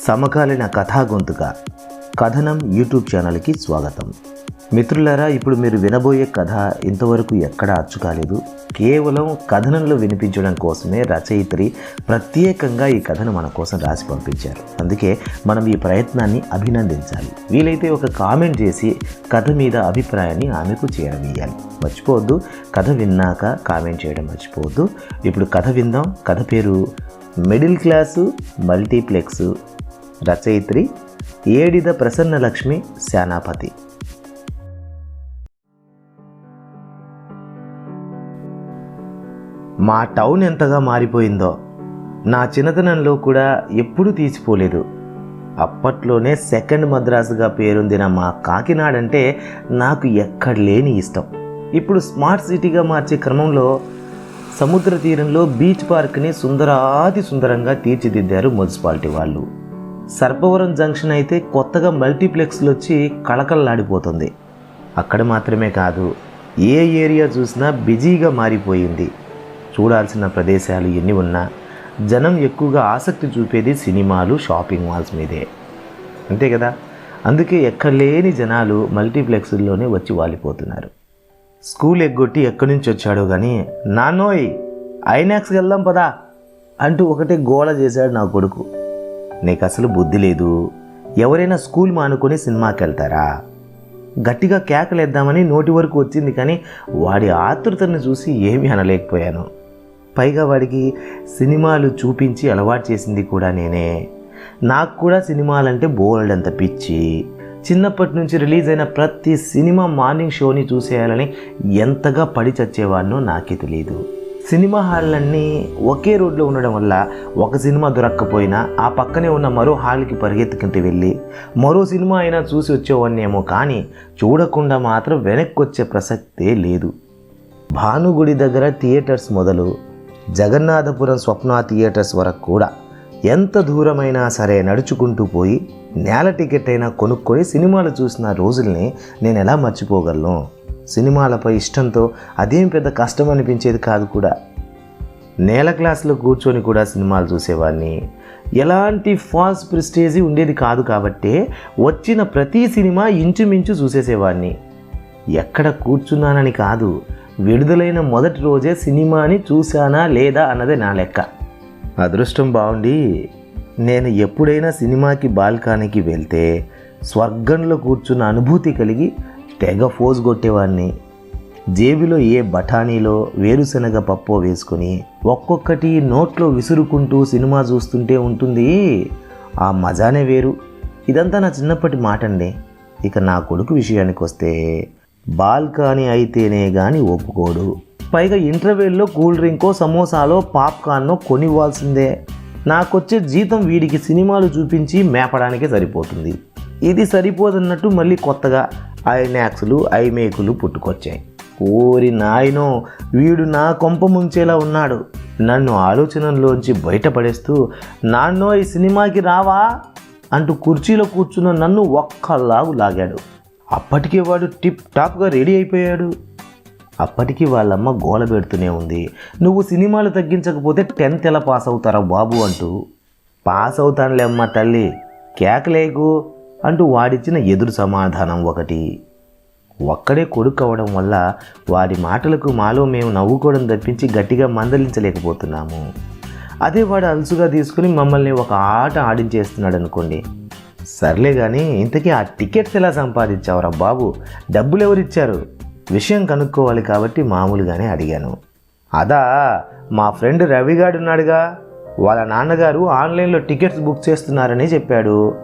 సమకాలీన కథా గొంతుక కథనం యూట్యూబ్ ఛానల్కి స్వాగతం. మిత్రులారా ఇప్పుడు మీరు వినబోయే కథ ఇంతవరకు ఎక్కడా అచ్చు కాలేదు కేవలం కథనంలో వినిపించడం కోసమే రచయిత్రి ప్రత్యేకంగా ఈ కథను మన కోసం రాసి పంపించారు. అందుకే మనం ఈ ప్రయత్నాన్ని అభినందించాలి. వీలైతే ఒక కామెంట్ చేసి కథ మీద అభిప్రాయాన్ని ఆమెకు చేరవేయాలి. మర్చిపోవద్దు కథ విన్నాక కామెంట్ చేయడం మర్చిపోవద్దు. ఇప్పుడు కథ విందాం. కథ పేరు మిడిల్ క్లాసు మల్టీప్లెక్స్ రచయిత్రి ఏడిద ప్రసన్నలక్ష్మి సేనాపతి మా టౌన్ ఎంతగా మారిపోయిందో నా చిన్నతనంలో కూడా ఎప్పుడూ తీసిపోలేదు. అప్పట్లోనే సెకండ్ మద్రాసుగా పేరొందిన మా కాకినాడ అంటే నాకు ఎక్కడ లేని ఇష్టం. ఇప్పుడు స్మార్ట్ సిటీగా మార్చే క్రమంలో సముద్ర తీరంలో బీచ్ పార్క్ని సుందరాతి సుందరంగా తీర్చిదిద్దారు మున్సిపాలిటీ వాళ్ళు. సర్పవరం జంక్షన్ అయితే కొత్తగా మల్టీప్లెక్స్లు వచ్చి కళకళలాడిపోతుంది. అక్కడ మాత్రమే కాదు ఏ ఏరియా చూసినా బిజీగా మారిపోయింది. చూడాల్సిన ప్రదేశాలు ఎన్ని ఉన్నా జనం ఎక్కువగా ఆసక్తి చూపేది సినిమాలు షాపింగ్ మాల్స్ మీదే. అంతే కదా? అందుకే ఎక్కడ లేని జనాలు మల్టీప్లెక్స్ల్లోనే వచ్చి వాలిపోతున్నారు. స్కూల్ ఎగ్గొట్టి ఎక్కడి నుంచి వచ్చాడో కానీ నాన్నోయ్ ఐనాక్స్కి వెళ్దాం పదా అంటూ ఒకటే గోల చేశాడు నా కొడుకు. నీకు అసలు బుద్ధి లేదు. ఎవరైనా స్కూల్ మానుకొని సినిమాకి వెళ్తారా గట్టిగా కేకలేద్దామని నోటి వరకు వచ్చింది కానీ వాడి ఆతృతను చూసి ఏమీ అనలేకపోయాను. పైగా వాడికి సినిమాలు చూపించి అలవాటు చేసింది కూడా నేనే. నాకు కూడా సినిమాలంటే బోల్డ్ అంత పిచ్చి. చిన్నప్పటి నుంచి రిలీజ్ అయిన ప్రతి సినిమా మార్నింగ్ షోని చూసేయాలని ఎంతగా పడి చచ్చేవాడినో నాకే తెలియదు సినిమా హాళ్ళన్నీ ఒకే రోడ్లో ఉండడం వల్ల ఒక సినిమా దొరక్కపోయినా ఆ పక్కనే ఉన్న మరో హాల్కి పరిగెత్తుకుంటూ వెళ్ళి మరో సినిమా అయినా చూసి వచ్చేవాడినేమో కానీ చూడకుండా మాత్రం వెనక్కి వచ్చే ప్రసక్తే లేదు. భానుగుడి దగ్గర థియేటర్స్ మొదలు జగన్నాథపురం స్వప్న థియేటర్స్ వరకు కూడా ఎంత దూరమైనా సరే నడుచుకుంటూ పోయి నేల టికెట్ అయినా కొనుక్కొని సినిమాలు చూసిన రోజుల్ని నేను ఎలా మర్చిపోగలను? సినిమాలపై ఇష్టంతో అదేం పెద్ద కష్టం అనిపించేది కాదు కూడా. నేల క్లాసులో కూర్చొని కూడా సినిమాలు చూసేవాడిని ఎలాంటి ఫాల్స్ ప్రిస్టేజీ ఉండేది కాదు కాబట్టే వచ్చిన ప్రతి సినిమా ఇంచుమించు చూసేసేవాడిని ఎక్కడ కూర్చున్నానని కాదు విడుదలైన మొదటి రోజే సినిమాని చూశానా లేదా అన్నదే నా లెక్క. అదృష్టం బాగుండి నేను ఎప్పుడైనా సినిమాకి బాల్కానీకి వెళ్తే స్వర్గంలో కూర్చున్న అనుభూతి కలిగి తెగ ఫోజ్ కొట్టేవాడిని జేబులో ఏ బఠానీలో వేరుశనగ పప్పో వేసుకొని ఒక్కొక్కటి నోట్లో విసురుకుంటూ సినిమా చూస్తుంటే ఉంటుంది. ఆ మజానే వేరు. ఇదంతా నా చిన్నప్పటి మాట అండి ఇక నా కొడుకు విషయానికి వస్తే బాల్కానీ అయితేనే కానీ ఒప్పుకోడు. పైగా ఇంటర్వెల్లో కూల్ డ్రింకో సమోసాలో పాప్కార్నో కొనివ్వాల్సిందే. నాకొచ్చే జీతం వీడికి సినిమాలు చూపించి మేపడానికే సరిపోతుంది. ఇది సరిపోదన్నట్టు మళ్ళీ కొత్తగా ఐనాక్స్లు ఐమేకులు పుట్టుకొచ్చాయి. ఓరి నాయనో వీడు నా కొంప ముంచేలా ఉన్నాడు. నన్ను ఆలోచనల్లోంచి బయటపడేస్తూ నాన్నో ఈ సినిమాకి రావా? అంటూ కుర్చీలో కూర్చున్న నన్ను ఒక్కలాగు లాగాడు. అప్పటికే వాడు టిప్ టాప్గా రెడీ అయిపోయాడు. అప్పటికి వాళ్ళమ్మ గోల పెడుతూనే ఉంది. నువ్వు సినిమాలు తగ్గించకపోతే టెన్త్ ఎలా పాస్ అవుతారా బాబు? అంటూ. పాస్ అవుతానులే అమ్మ తల్లి. కేకలేకు. అంటూ వాడిచ్చిన ఎదురు సమాధానం ఒకటి. ఒక్కడే కొడుకు అవడం వల్ల వాడి మాటలకు మాలో మేము నవ్వుకోవడం తప్పించి గట్టిగా మందలించలేకపోతున్నాము. అదే వాడు అలుసుగా తీసుకుని మమ్మల్ని ఒక ఆట ఆడించేస్తున్నాడు అనుకోండి సర్లే కానీ ఇంతకీ ఆ టికెట్స్ ఎలా సంపాదించావురా బాబు? డబ్బులు ఎవరిచ్చారు విషయం కనుక్కోవాలి కాబట్టి మామూలుగానే అడిగాను. అదా మా ఫ్రెండ్ రవిగాడు ఉన్నాడుగా వాళ్ళ నాన్నగారు ఆన్లైన్లో టికెట్స్ బుక్ చేస్తున్నారని చెప్పాడు.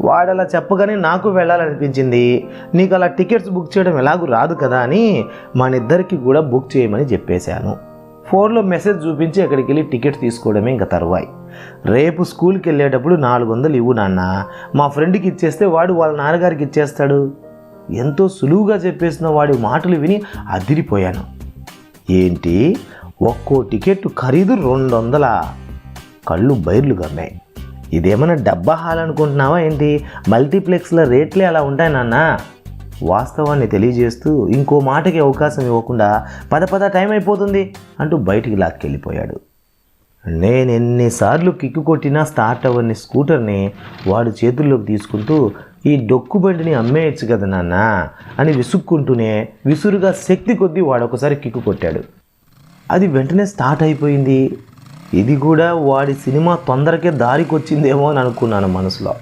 వాడు అలా చెప్పగానే నాకు వెళ్ళాలనిపించింది. నీకు అలా టికెట్స్ బుక్ చేయడం ఎలాగూ రాదు కదా అని మనిద్దరికి కూడా బుక్ చేయమని చెప్పేశాను. ఫోన్లో మెసేజ్ చూపించి అక్కడికి వెళ్ళి టికెట్స్ తీసుకోవడమే ఇంకా తరువాయి. రేపు స్కూల్కి వెళ్ళేటప్పుడు నాలుగు వందలు ఇవ్వు నాన్న. మా ఫ్రెండ్కి ఇచ్చేస్తే వాడు వాళ్ళ నాన్నగారికి ఇచ్చేస్తాడు. ఎంతో సులువుగా చెప్పేసిన వాడి మాటలు విని అదిరిపోయాను. ఏంటి? ఒక్కో టికెట్ ఖరీదు రెండు వందలా కళ్ళు బైర్లు గమ్మాయి ఇదేమైనా డబ్బా హాల్ అనుకుంటున్నావా ఏంటి? మల్టీప్లెక్స్ల రేట్లే అలా ఉంటాయి నాన్న. వాస్తవాన్ని తెలియజేస్తూ ఇంకో మాటకి అవకాశం ఇవ్వకుండా పద పద టైం అయిపోతుంది అంటూ బయటికి లాక్కెళ్ళిపోయాడు. నేను ఎన్నిసార్లు కిక్కు కొట్టినా స్టార్ట్ అవ్వని స్కూటర్ని వాడు చేతుల్లోకి తీసుకుంటూ ఈ డొక్కు బండిని అమ్మేయచ్చు కదా నాన్న అని విసుక్కుంటూనే విసురుగా శక్తి కొద్దీ వాడు ఒకసారి కిక్కు కొట్టాడు. అది వెంటనే స్టార్ట్ అయిపోయింది. ఇది కూడా వాడి సినిమా తొందరకే దారికొచ్చిందేమో అని అనుకున్నాను మనసులో.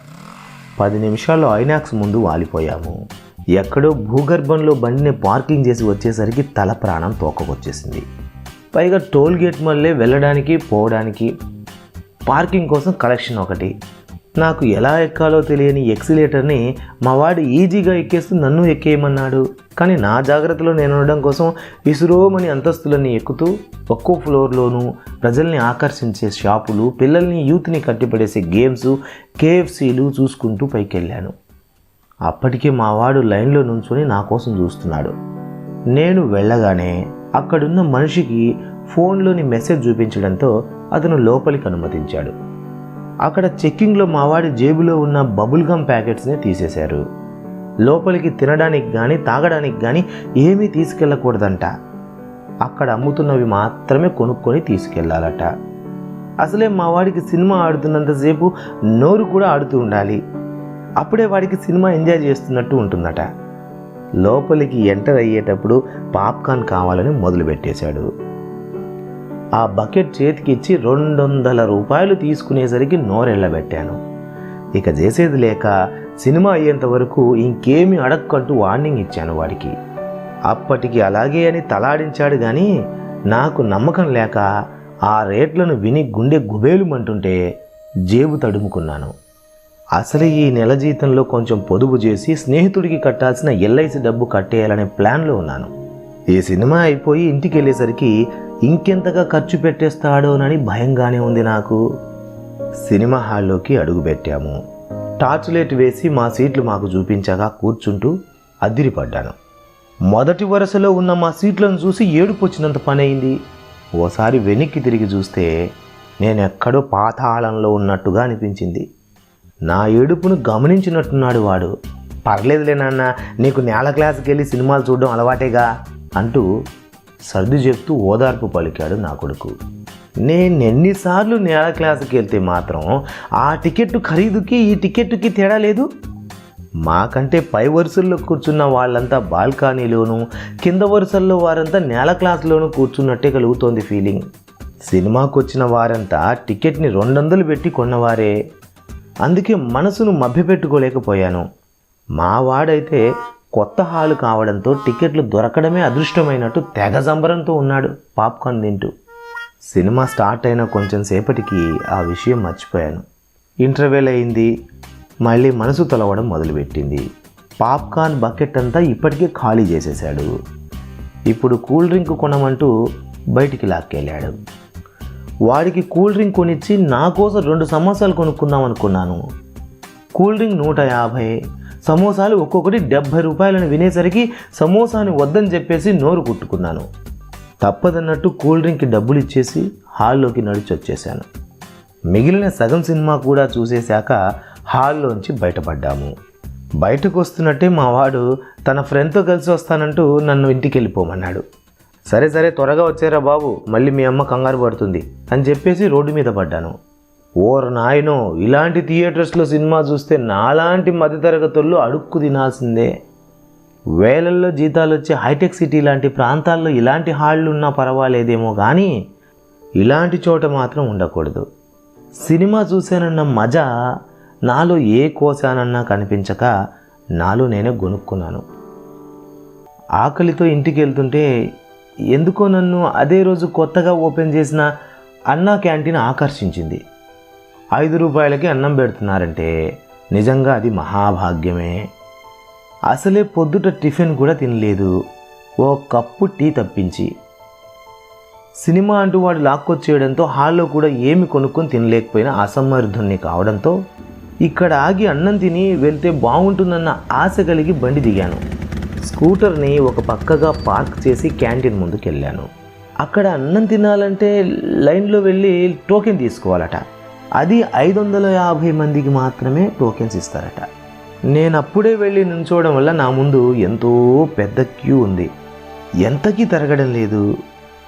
పది నిమిషాల్లో ఐనాక్స్ ముందు వాలిపోయాము. ఎక్కడో భూగర్భంలో బండిని పార్కింగ్ చేసి వచ్చేసరికి తల ప్రాణం తోకకొచ్చేసింది. పైగా టోల్ గేట్ మళ్ళీ వెళ్ళడానికి పోవడానికి పార్కింగ్ కోసం కలెక్షన్ ఒకటి నాకు ఎలా ఎక్కాలో తెలియని ఎక్సిలేటర్ని మా వాడు ఈజీగా ఎక్కేస్తూ నన్ను ఎక్కేయమన్నాడు. కానీ నా జాగ్రత్తలో నేను ఉండడం కోసం విసురోమని అంతస్తులన్నీ ఎక్కుతూ ఒక్కో ఫ్లోర్లోనూ ప్రజల్ని ఆకర్షించే షాపులు పిల్లల్ని యూత్ని కట్టిపడేసే గేమ్స్ కేఎఫ్సీలు చూసుకుంటూ పైకెళ్ళాను. అప్పటికే మా వాడు లైన్లో నుంచుని నా కోసం చూస్తున్నాడు. నేను వెళ్ళగానే అక్కడున్న మనిషికి ఫోన్లోని మెసేజ్ చూపించడంతో అతను లోపలికి అనుమతించాడు. అక్కడ చెక్కింగ్లో మావాడి జేబులో ఉన్న బబుల్ గమ్ ప్యాకెట్స్ని తీసేశారు. లోపలికి తినడానికి కానీ తాగడానికి కానీ ఏమీ తీసుకెళ్ళకూడదంట. అక్కడ అమ్ముతున్నవి మాత్రమే కొనుక్కొని తీసుకెళ్ళాలట అసలే మా వాడికి సినిమా ఆడుతున్నంతసేపు నోరు కూడా ఆడుతూ ఉండాలి. అప్పుడే వాడికి సినిమా ఎంజాయ్ చేస్తున్నట్టు ఉంటుందట. లోపలికి ఎంటర్ అయ్యేటప్పుడు పాప్కార్న్ కావాలని మొదలుపెట్టేశాడు. ఆ బకెట్ చేతికిచ్చి రెండు వందల రూపాయలు తీసుకునేసరికి నోరెళ్ళబెట్టాను. ఇక చేసేది లేక సినిమా అయ్యేంత వరకు ఇంకేమీ అడక్కంటూ వార్నింగ్ ఇచ్చాను వాడికి. అప్పటికి అలాగే అని తలాడించాడు కానీ నాకు నమ్మకం లేక ఆ రేట్లను విని గుండె గుబేలుమంటుంటే జేబు తడుముకున్నాను. అసలు ఈ నెల జీతంలో కొంచెం పొదుపు చేసి స్నేహితుడికి కట్టాల్సిన ఎల్ఐసి డబ్బు కట్టేయాలనే ప్లాన్లో ఉన్నాను. ఈ సినిమా అయిపోయి ఇంటికి వెళ్ళేసరికి ఇంకెంతగా ఖర్చు పెట్టేస్తాడోనని భయంగానే ఉంది నాకు. సినిమా హాల్లోకి అడుగుపెట్టాము టార్చ్ లైట్ వేసి మా సీట్లు మాకు చూపించగా కూర్చుంటూ అద్దిరిపడ్డాను మొదటి వరుసలో ఉన్న మా సీట్లను చూసి ఏడుపు వచ్చినంత పని అయింది ఓసారి వెనక్కి తిరిగి చూస్తే నేను ఎక్కడో పాతాళంలో ఉన్నట్టుగా అనిపించింది. నా ఏడుపును గమనించినట్టున్నాడు వాడు. పర్లేదులే నాన్న నీకు నేల క్లాస్కి వెళ్ళి సినిమాలు చూడడం అలవాటేగా అంటూ సర్ది చెప్తూ ఓదార్పు పలికాడు నా కొడుకు. నేను ఎన్నిసార్లు నేల క్లాసుకి వెళ్తే మాత్రం ఆ టికెట్ ఖరీదుకి ఈ టికెట్కి తేడా లేదు. మాకంటే పై వరుసల్లో కూర్చున్న వాళ్ళంతా బాల్కనీలోనూ కింద వరుసల్లో వారంతా నేల క్లాసులోనూ కూర్చున్నట్టే కలుగుతోంది ఫీలింగ్. సినిమాకు వచ్చిన వారంతా టికెట్ని రెండు వందలు పెట్టి కొన్నవారే. అందుకే మనసును మభ్యపెట్టుకోలేకపోయాను. మా వాడైతే కొత్త హాలు కావడంతో టికెట్లు దొరకడమే అదృష్టమైనట్టు తెగ సంబరంతో ఉన్నాడు. పాప్కార్న్ తింటూ సినిమా స్టార్ట్ అయిన కొంచెం సేపటికి ఆ విషయం మర్చిపోయాను. ఇంటర్వెల్ అయింది. మళ్ళీ మనసు తొలవడం మొదలుపెట్టింది. పాప్కార్న్ బకెట్ అంతా ఇప్పటికే ఖాళీ చేసేశాడు. ఇప్పుడు కూల్ డ్రింక్ కొనమంటూ బయటికి లాక్కెళ్ళాడు. వాడికి కూల్ డ్రింక్ కొనిచ్చి నా కోసం రెండు సమోసాలు కొనుక్కుందాం అనుకున్నాను. కూల్ డ్రింక్ నూట యాభై సమోసాలు ఒక్కొక్కటి డెబ్భై రూపాయలని వినేసరికి సమోసాని వద్దని చెప్పేసి నోరు కుట్టుకున్నాను. తప్పదన్నట్టు కూల్ డ్రింక్కి డబ్బులు ఇచ్చేసి హాల్లోకి నడిచి వచ్చేసాను మిగిలిన సగం సినిమా కూడా చూసేశాక హాల్లోంచి బయటపడ్డాము. బయటకు వస్తున్నట్టే మా వాడు తన ఫ్రెండ్తో కలిసి వస్తానంటూ నన్ను ఇంటికి వెళ్ళిపోమన్నాడు సరే సరే త్వరగా వచ్చారా బాబు మళ్ళీ మీ అమ్మ కంగారు పడుతుంది అని చెప్పేసి రోడ్డు మీద పడ్డాను. ఓర్ నాయనో ఇలాంటి థియేటర్స్లో సినిమా చూస్తే నాలాంటి మధ్యతరగతుల్లో అడుక్కు తినాల్సిందే. వేలల్లో జీతాలు వచ్చే హైటెక్ సిటీ లాంటి ప్రాంతాల్లో ఇలాంటి హాళ్ళు ఉన్నా పర్వాలేదేమో కానీ ఇలాంటి చోట మాత్రం ఉండకూడదు. సినిమా చూశానన్న మజా నాలో ఏ కోశానన్నా కనిపించక నాలో నేనే గొనుక్కున్నాను. ఆకలితో ఇంటికి వెళ్తుంటే ఎందుకో నన్ను అదే రోజు కొత్తగా ఓపెన్ చేసిన అన్నా క్యాంటీన్ ఆకర్షించింది. ఐదు రూపాయలకి అన్నం పెడుతున్నారంటే నిజంగా అది మహాభాగ్యమే. అసలే పొద్దుట టిఫిన్ కూడా తినలేదు. ఓ కప్పు టీ తప్పించి. సినిమా అంటూ వాడు లాక్కొచ్చేయడంతో హాల్లో కూడా ఏమి కొనుక్కొని తినలేకపోయినా అసమర్థుణ్ణి కావడంతో ఇక్కడ ఆగి అన్నం తిని వెళ్తే బాగుంటుందన్న ఆశ కలిగి బండి దిగాను. స్కూటర్ని ఒక పక్కగా పార్క్ చేసి క్యాంటీన్ ముందుకు వెళ్ళాను అక్కడ అన్నం తినాలంటే లైన్లో వెళ్ళి టోకెన్ తీసుకోవాలట. అది ఐదు వందల యాభై మందికి మాత్రమే టోకెన్స్ ఇస్తారట. నేను అప్పుడే వెళ్ళి నుంచోవడం వల్ల నా ముందు ఎంతో పెద్ద క్యూ ఉంది. ఎంతకీ తిరగడం లేదు.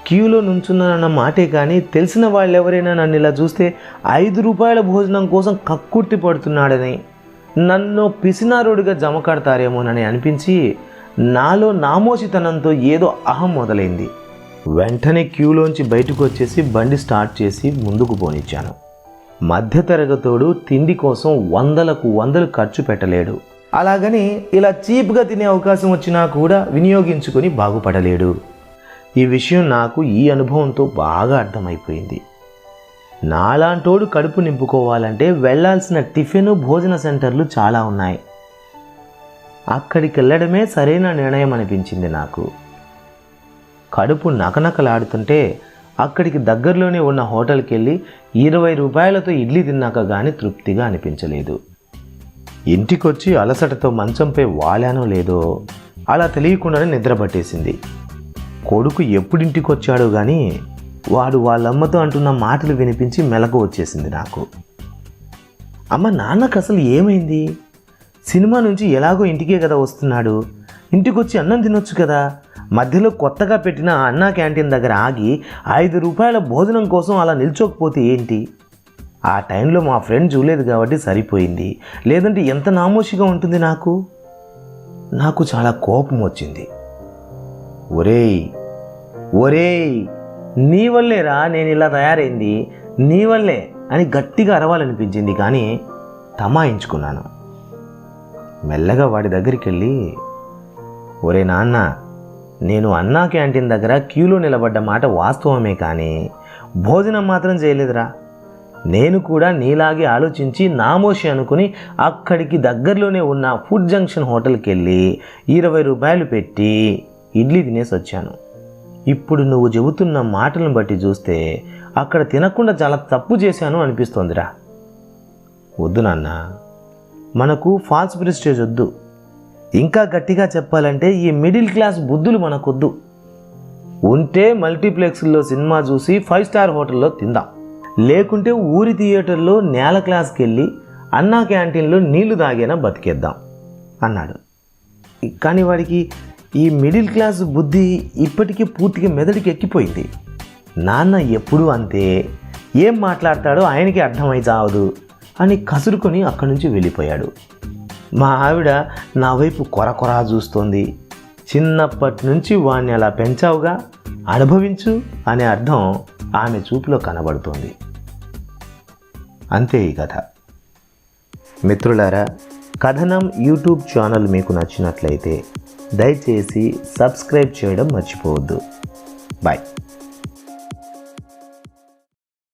క్యూలో నుంచున్నానన్న మాటే కానీ తెలిసిన వాళ్ళు ఎవరైనా నన్ను ఇలా చూస్తే ఐదు రూపాయల భోజనం కోసం కక్కుర్తి పడుతున్నాడని నన్ను పిసినారుడిగా జమ కడతారేమోనని అనిపించి నాలో నామోషితనంతో ఏదో అహం మొదలైంది. వెంటనే క్యూలోంచి బయటకు వచ్చేసి బండి స్టార్ట్ చేసి ముందుకు పోనిచ్చాను. మధ్యతరగతోడు తిండి కోసం వందలకు వందలు ఖర్చు పెట్టలేడు. అలాగని ఇలా చీప్గా తినే అవకాశం వచ్చినా కూడా వినియోగించుకొని బాగుపడలేడు. ఈ విషయం నాకు ఈ అనుభవంతో బాగా అర్థమైపోయింది. నాలాంటోడు కడుపు నింపుకోవాలంటే వెళ్ళాల్సిన టిఫిన్ భోజన సెంటర్లు చాలా ఉన్నాయి. అక్కడికి వెళ్ళడమే సరైన నిర్ణయం అనిపించింది నాకు. కడుపు నకనకలాడుతుంటే అక్కడికి దగ్గరలోనే ఉన్న హోటల్కి వెళ్ళి ఇరవై రూపాయలతో ఇడ్లీ తిన్నాక కానీ తృప్తిగా అనిపించలేదు. ఇంటికొచ్చి అలసటతో మంచంపై వాలానో లేదో అలా తెలియకుండానే నిద్ర పట్టేసింది. కొడుకు ఎప్పుడింటికి వచ్చాడో కానీ వాడు వాళ్ళమ్మతో అంటున్న మాటలు వినిపించి మెలకు వచ్చేసింది నాకు. అమ్మ నాన్నకు అసలు ఏమైంది? సినిమా నుంచి ఎలాగో ఇంటికే కదా వస్తున్నాడు. ఇంటికొచ్చి అన్నం తినొచ్చు కదా? మధ్యలో కొత్తగా పెట్టిన అన్నా క్యాంటీన్ దగ్గర ఆగి ఐదు రూపాయల భోజనం కోసం అలా నిల్చోకపోతే ఏంటి? ఆ టైంలో మా ఫ్రెండ్ చూడలేదు కాబట్టి సరిపోయింది. లేదంటే ఎంత నామోషిగా ఉంటుంది నాకు? నాకు చాలా కోపం వచ్చింది. ఒరేయ్ ఒరేయ్ నీ వల్లేరా నేను ఇలా తయారైంది నీ వల్లే అని గట్టిగా అరవాలనిపించింది కానీ తమాయించుకున్నాను. మెల్లగా వాడి దగ్గరికి వెళ్ళి ఒరే నాన్న నేను అన్నా క్యాంటీన్ దగ్గర క్యూలో నిలబడ్డ మాట వాస్తవమే కానీ భోజనం మాత్రం చేయలేదురా. నేను కూడా నీలాగే ఆలోచించి నామోషి అనుకుని అక్కడికి దగ్గరలోనే ఉన్న ఫుడ్ జంక్షన్ హోటల్కి వెళ్ళి ఇరవై రూపాయలు పెట్టి ఇడ్లీ తినేసి వచ్చాను. ఇప్పుడు నువ్వు చెబుతున్న మాటలను బట్టి చూస్తే అక్కడ తినకుండా చాలా తప్పు చేశాను అనిపిస్తోందిరా. వద్దు నాన్న. మనకు ఫాల్స్ ప్రెస్టేజ్ వద్దు. ఇంకా గట్టిగా చెప్పాలంటే ఈ మిడిల్ క్లాస్ బుద్ధులు మనకొద్దు. ఉంటే మల్టీప్లెక్స్లో సినిమా చూసి ఫైవ్ స్టార్ హోటల్లో తిందాం. లేకుంటే ఊరి థియేటర్లో నేల క్లాస్కి వెళ్ళి అన్నా క్యాంటీన్లో నీళ్ళు తాగేనా బతికేద్దాం అన్నాడు. కానీ వాడికి ఈ మిడిల్ క్లాస్ బుద్ధి ఇప్పటికీ పూర్తిగా మెదడుకి ఎక్కిపోయింది. నాన్న ఎప్పుడూ అంతే? ఏం మాట్లాడతాడో ఆయనకి అర్థమై చావదు అని కసురుకొని అక్కడి నుంచి వెళ్ళిపోయాడు. మా ఆవిడ నా వైపు కొరకొరా చూస్తోంది. చిన్నప్పటి నుంచి వాణ్ణి అలా పెంచావుగా? అనుభవించు అనే అర్థం ఆమె చూపులో కనబడుతోంది. అంతే ఈ కథ. మిత్రులారా కథనం యూట్యూబ్ ఛానల్ మీకు నచ్చినట్లయితే దయచేసి సబ్స్క్రైబ్ చేయడం మర్చిపోవద్దు. బాయ్.